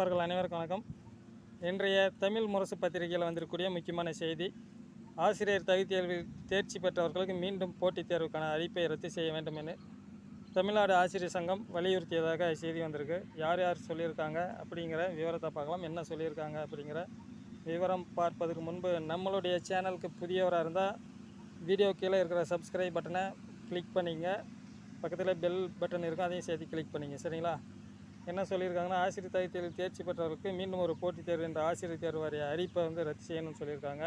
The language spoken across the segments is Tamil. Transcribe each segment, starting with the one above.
நண்பர்கள் அனைவருக்கும் வணக்கம். இன்றைய தமிழ் முரசு பத்திரிகையில் வந்திருக்கக்கூடிய முக்கியமான செய்தி ஆசிரியர் தகுதி தேர்வில் தேர்ச்சி பெற்றவர்களுக்கு மீண்டும் போட்டித் தேர்வுக்கான அழைப்பை ரத்து செய்ய வேண்டும் என தமிழ்நாடு ஆசிரியர் சங்கம் வலியுறுத்தியதாக செய்தி வந்திருக்கு. யார் யார் சொல்லியிருக்காங்க அப்படிங்கிற விவரத்தை பார்க்கலாம். என்ன சொல்லியிருக்காங்க அப்படிங்கிற விவரம் பார்ப்பதற்கு முன்பு நம்மளுடைய சேனலுக்கு புதியவராக இருந்தால் வீடியோ கீழே இருக்கிற சப்ஸ்கிரைப் பட்டனை கிளிக் பண்ணிங்க பக்கத்தில் பெல் பட்டன் இருக்கும். அதையும் சேர்த்து கிளிக் பண்ணிங்க சரிங்களா? என்ன சொல்லியிருக்காங்கன்னா ஆசிரியர் தகுதி தேர்ச்சி பெற்றவர்களுக்கு மீண்டும் ஒரு போட்டித் தேர்வு என்ற ஆசிரியர் தேர்வு வாரிய அறிவிப்பை வந்து ரத்து செய்யணும்னு சொல்லியிருக்காங்க.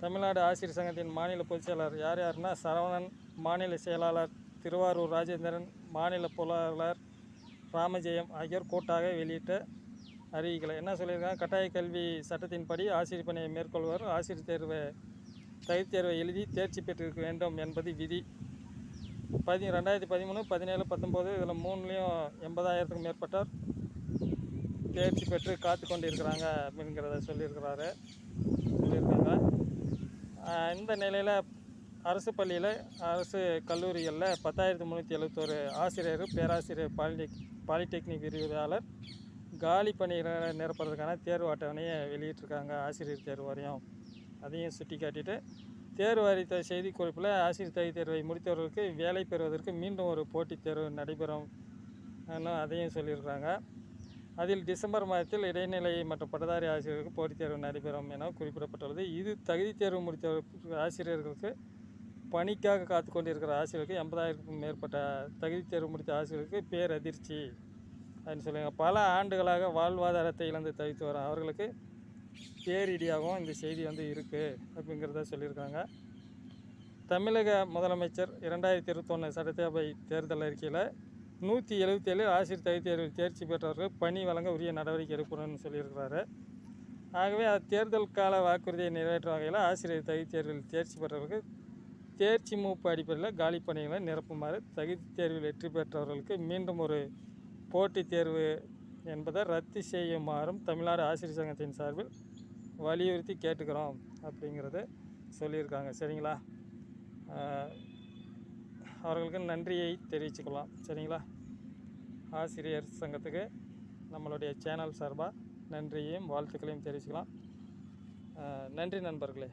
தமிழ்நாடு ஆசிரியர் சங்கத்தின் மாநில பொதுச் செயலாளர் யார் யாருன்னா சரவணன் மாநில செயலாளர் திருவாரூர் ராஜேந்திரன் மாநில பொருளாளர் ராமஜெயம் ஆகியோர் கூட்டாக வெளியிட்ட அறிவிக்கலை. என்ன சொல்லியிருக்காங்க கட்டாய கல்வி சட்டத்தின்படி ஆசிரியர் பணியை மேற்கொள்வர் ஆசிரியர் தேர்வை தகுதி தேர்வை எழுதி தேர்ச்சி பெற்றிருக்க வேண்டும் என்பது விதி. பதி ரெண்டாயிரத்தி பதிமூணு பதினேழு பத்தொம்போது இதில் மூணுலேயும் எண்பதாயிரத்துக்கும் மேற்பட்டோர் தேர்ச்சி பெற்று காத்து கொண்டு இருக்கிறாங்க அப்படிங்கிறத சொல்லியிருக்கிறாரு. சொல்லியிருக்காங்க. இந்த நிலையில் அரசு பள்ளியில் அரசு கல்லூரிகளில் பத்தாயிரத்தி முந்நூற்றி எழுபத்தோரு ஆசிரியர் பேராசிரியர் பாலிடெக் பாலிடெக்னிக் விரிவுரையாளர் காலி பணியிடங்களை நிரப்புறதுக்கான தேர்வு அட்டவணையை வெளியிட்டிருக்காங்க ஆசிரியர் தேர்வு வரையும். அதையும் சுட்டி காட்டிட்டு தேர்வு அறித்த செய்திக்குறிப்பில் ஆசிரியர் தகுதி தேர்வை முடித்தவர்களுக்கு வேலை பெறுவதற்கு மீண்டும் ஒரு போட்டித் தேர்வு நடைபெறும். அதையும் சொல்லியிருக்கிறாங்க. அதில் டிசம்பர் மாதத்தில் இடைநிலை மற்றும் பட்டதாரி ஆசிரியர்களுக்கு போட்டித் தேர்வு நடைபெறும் என குறிப்பிடப்பட்டுள்ளது. இது தகுதி தேர்வு முடித்த ஆசிரியர்களுக்கு பணிக்காக காத்து கொண்டிருக்கிற ஆசிரியர்களுக்கு எண்பதாயிரத்துக்கும் மேற்பட்ட தகுதி தேர்வு முடித்த ஆசிரியர்களுக்கு பேரதிர்ச்சி அப்படின்னு சொல்லுவாங்க. பல ஆண்டுகளாக வாழ்வாதாரத்தை இழந்து தவித்து வரும் அவர்களுக்கு பேரிடியாகவும் இந்த செய்தி வந்து இருக்குது அப்படிங்கிறத சொல்லியிருக்காங்க. தமிழக முதலமைச்சர் இரண்டாயிரத்தி இருபத்தொன்று சட்டசபை தேர்தல் அறிக்கையில் நூற்றி எழுபத்தேழு ஆசிரியர் தகுதி தேர்வில் தேர்ச்சி பெற்றவர்கள் பணி வழங்க உரிய நடவடிக்கை எடுக்கணும்னு சொல்லியிருக்கிறாரு. ஆகவே அது தேர்தல் கால வாக்குறுதியை நிறைவேற்றும் வகையில் ஆசிரியர் தகுதி தேர்வில் தேர்ச்சி பெற்றவர்களுக்கு தேர்ச்சி மூப்பு அடிப்படையில் காலி பணிகளை நிரப்புமாறு தகுதி தேர்வில் வெற்றி பெற்றவர்களுக்கு மீண்டும் ஒரு போட்டித் தேர்வு என்பதை ரத்து செய்யுமாறும் தமிழ்நாடு ஆசிரியர் சங்கத்தின் சார்பில் வலியுறுத்தி கேட்டுக்கிறோம் அப்படிங்கிறத சொல்லியிருக்காங்க. சரிங்களா? அவர்களுக்கு நன்றியை தெரிவிச்சுக்கலாம். சரிங்களா? ஆசிரியர் சங்கத்துக்கு நம்மளுடைய சேனல் சார்பாக நன்றியையும் வாழ்த்துக்களையும் தெரிவிச்சுக்கலாம். நன்றி நண்பர்களே.